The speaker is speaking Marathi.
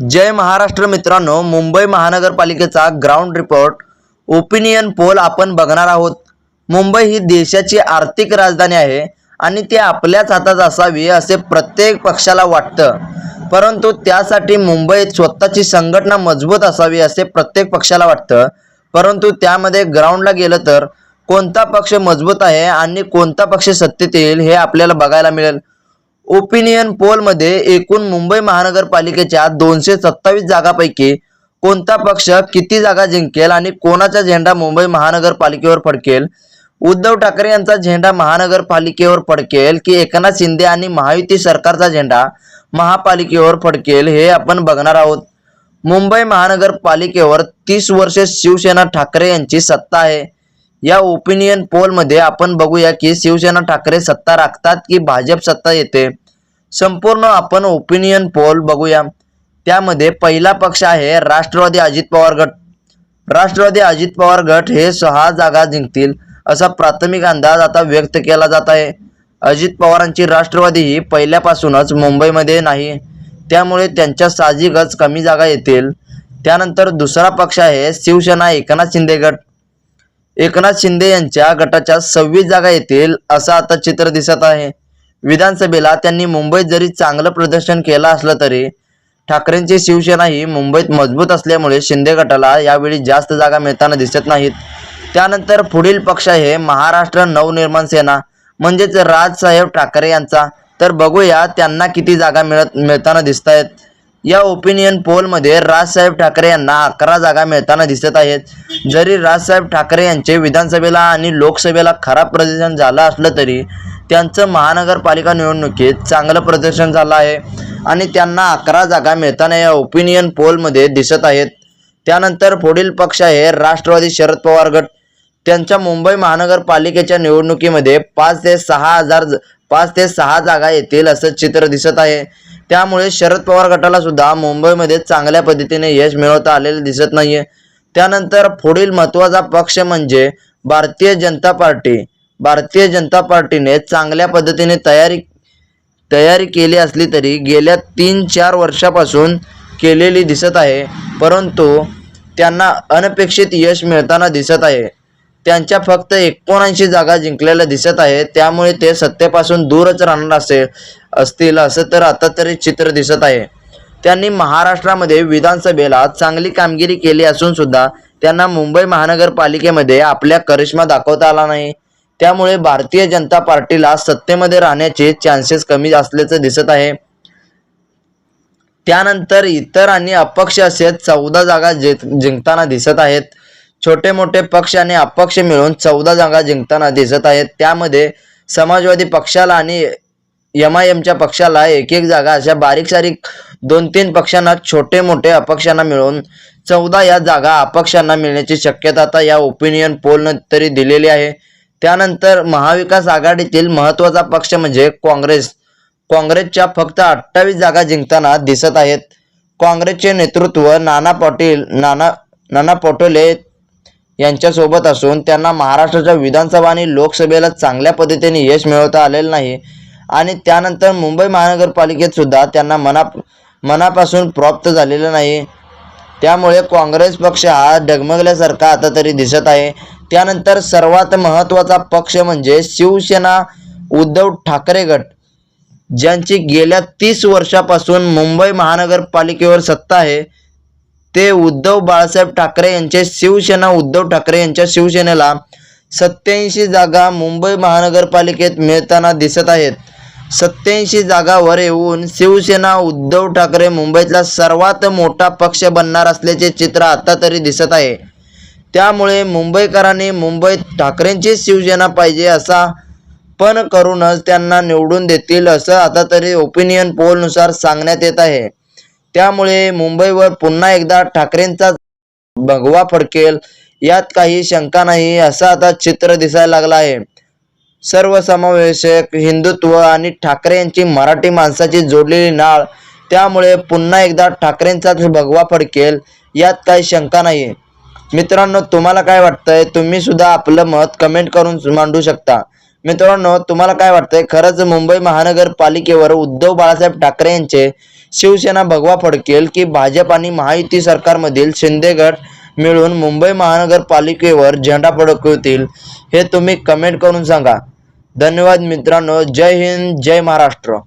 जय महाराष्ट्र मित्रांनो मुंबई महानगरपालिकेचा ग्राउंड रिपोर्ट ओपिनियन पोल आपण बघणार आहोत. मुंबई ही देशाची आर्थिक राजधानी आहे आणि ती आपल्याच हातात असावी असे प्रत्येक पक्षाला वाटतं. परंतु त्यासाठी मुंबईत स्वतःची संघटना मजबूत असावी असे प्रत्येक पक्षाला वाटतं. परंतु त्यामध्ये ग्राउंडला गेलं तर कोणता पक्ष मजबूत आहे आणि कोणता पक्ष सत्तेत येईल हे आपल्याला बघायला मिळेल. ओपिनियन पोलमध्ये एकूण मुंबई महानगरपालिकेच्या दोनशे सत्तावीस जागापैकी कोणता पक्ष किती जागा जिंकेल आणि कोणाचा झेंडा मुंबई महानगरपालिकेवर फडकेल? उद्धव ठाकरे यांचा झेंडा महानगरपालिकेवर फडकेल की एकनाथ शिंदे आणि महायुती सरकारचा झेंडा महापालिकेवर फडकेल हे आपण बघणार आहोत. मुंबई महानगरपालिकेवर तीस वर्षे शिवसेना ठाकरे यांची सत्ता आहे. या ओपिनियन पोलमध्ये आपण बघूया की शिवसेना ठाकरे सत्ता राखतात की भाजप सत्ता येते. संपूर्ण आपण ओपिनियन पोल बघूया. त्यामध्ये पहिला पक्ष आहे राष्ट्रवादी अजित पवार गट. राष्ट्रवादी अजित पवार गट हे सहा जागा जिंकतील असा प्राथमिक अंदाज आता व्यक्त केला जात आहे. अजित पवारांची राष्ट्रवादी ही पहिल्यापासूनच मुंबईमध्ये नाही. त्यामुळे त्यांच्या साहजिकच कमी जागा येतील. त्यानंतर दुसरा पक्ष आहे शिवसेना एकनाथ शिंदे गट. एकनाथ शिंदे यांच्या गटाच्या सव्वीस जागा येतील असं आता चित्र दिसत आहे. विधानसभेला त्यांनी मुंबईत जरी चांगलं प्रदर्शन केलं असलं तरी ठाकरेंची शिवसेना ही मुंबईत मजबूत असल्यामुळे शिंदे गटाला यावेळी जास्त जागा मिळताना दिसत नाहीत. त्यानंतर पुढील पक्ष आहे महाराष्ट्र नवनिर्माण सेना म्हणजेच राजसाहेब ठाकरे यांचा. तर बघूया त्यांना किती जागा मिळत मिळताना दिसत आहेत या ओपिनियन पोलमध्ये राजसाहेब ठाकरे यांना अकरा जागा मिळताना दिसत आहेत. जरी राजसाहेब ठाकरे यांचे विधानसभेला आणि लोकसभेला खराब प्रदर्शन झालं असलं तरी त्यांचं महानगरपालिका निवडणुकीत चांगलं प्रदर्शन झालं आहे. आणि त्यांना अकरा जागा मिळताना या ओपिनियन पोलमध्ये दिसत आहेत. त्यानंतर पुढील पक्ष आहे राष्ट्रवादी शरद पवार गट. त्यांच्या मुंबई महानगरपालिकेच्या निवडणुकीमध्ये पाच ते सहा हजार पाच ते सहा जागा येतील असं चित्र दिसत आहे. त्यामुळे शरद पवार गटाला सुद्धा मुंबईमध्ये चांगल्या पद्धतीने यश मिळवता आलेलं दिसत नाहीये. त्यानंतर पुढील महत्त्वाचा पक्ष म्हणजे भारतीय जनता पार्टी. भारतीय जनता पार्टीने चांगल्या पद्धतीने तयारी तयारी केली असली तरी गेल्या तीन चार वर्षापासून केलेली दिसत आहे. परंतु त्यांना अनपेक्षित यश मिळताना दिसत आहे. त्यांच्या फक्त एकोणऐंशी जागा जिंकलेल्या दिसत आहे त्यामुळे ते सत्तेपासून दूरच राहणार असेल असतील असं तर आता तरी चित्र दिसत आहे. त्यांनी महाराष्ट्रामध्ये विधानसभेला चांगली कामगिरी केली असून सुद्धा त्यांना मुंबई महानगरपालिकेमध्ये आपल्या करिश्मा दाखवता आला नाही. त्यामुळे भारतीय जनता पार्टीला सत्तेमध्ये राहण्याचे चान्सेस कमी असल्याचं दिसत आहे. त्यानंतर इतर आणि अपक्ष असे चौदा जागा जिंकताना दिसत आहेत. छोटे मोठे पक्ष आणि अपक्ष मिळून चौदा जागा जिंकताना दिसत आहेत. त्यामध्ये समाजवादी पक्षाला आणि एम आय एमच्या पक्षाला एक एक जागा अशा बारीक सारीक दोन तीन पक्षांना छोटे मोठे अपक्षांना मिळून चौदा या जागा अपक्षांना मिळण्याची शक्यता आता या ओपिनियन पोलनं तरी दिलेली आहे. त्यानंतर महाविकास आघाडीतील महत्त्वाचा पक्ष म्हणजे काँग्रेस. काँग्रेसच्या फक्त अठ्ठावीस जागा जिंकताना दिसत आहेत. काँग्रेसचे नेतृत्व नाना पाटील नाना नाना पटोले यांच्यासोबत असून त्यांना महाराष्ट्राच्या विधानसभा आणि लोकसभेला चांगल्या पद्धतीने यश मिळवता आलेलं नाही. आणि त्यानंतर मुंबई महानगरपालिकेत सुद्धा त्यांना मना मनापासून प्राप्त झालेलं नाही. त्यामुळे काँग्रेस पक्ष हा डगमगल्यासारखा आता तरी दिसत आहे. त्यानंतर सर्वात महत्त्वाचा पक्ष म्हणजे शिवसेना उद्धव ठाकरे गट ज्यांची गेल्या तीस वर्षापासून मुंबई महानगरपालिकेवर सत्ता आहे. ते उद्धव बाळासाहेब ठाकरे यांचे शिवसेना उद्धव ठाकरे यांच्या शिवसेनेला सत्याऐंशी जागा मुंबई महानगरपालिकेत मिळताना दिसत आहेत. सत्याऐंशी जागावर येऊन शिवसेना उद्धव ठाकरे मुंबईतला सर्वात मोठा पक्ष बनणार असल्याचे चित्र आता तरी दिसत आहे. त्यामुळे मुंबईकरांनी मुंबईत ठाकरेंची शिवसेना पाहिजे असा पण करूनच त्यांना निवडून देतील असं आता तरी ओपिनियन पोलनुसार सांगण्यात येत आहे. त्यामुळे मुंबईवर पुन्हा एकदा ठाकरेंचा भगवा फडकेल यात काही शंका नाही असं आता चित्र दिसायला लागलं आहे. सर्वसमावेशक हिंदुत्व आणि ठाकरे यांची मराठी माणसाची जोडलेली नाळ त्यामुळे पुन्हा एकदा ठाकरेंचाच भगवा फडकेल यात काही शंका नाही. मित्रांनो तुम्हाला काय वाटतंय? तुम्ही सुद्धा आपलं मत कमेंट करून मांडू शकता. मित्रांनो तुम्हाला काय वाटतंय? खरंच मुंबई महानगरपालिकेवर उद्धव बाळासाहेब ठाकरे यांचे शिवसेना भगवा फडकेल की भाजप आणि महायुती सरकारमधील शिंदे गट मिळून मुंबई महानगरपालिकेवर झेंडा फडकवतील हे तुम्ही कमेंट करून सांगा. धन्यवाद मित्रांनो. जय हिंद जय महाराष्ट्र.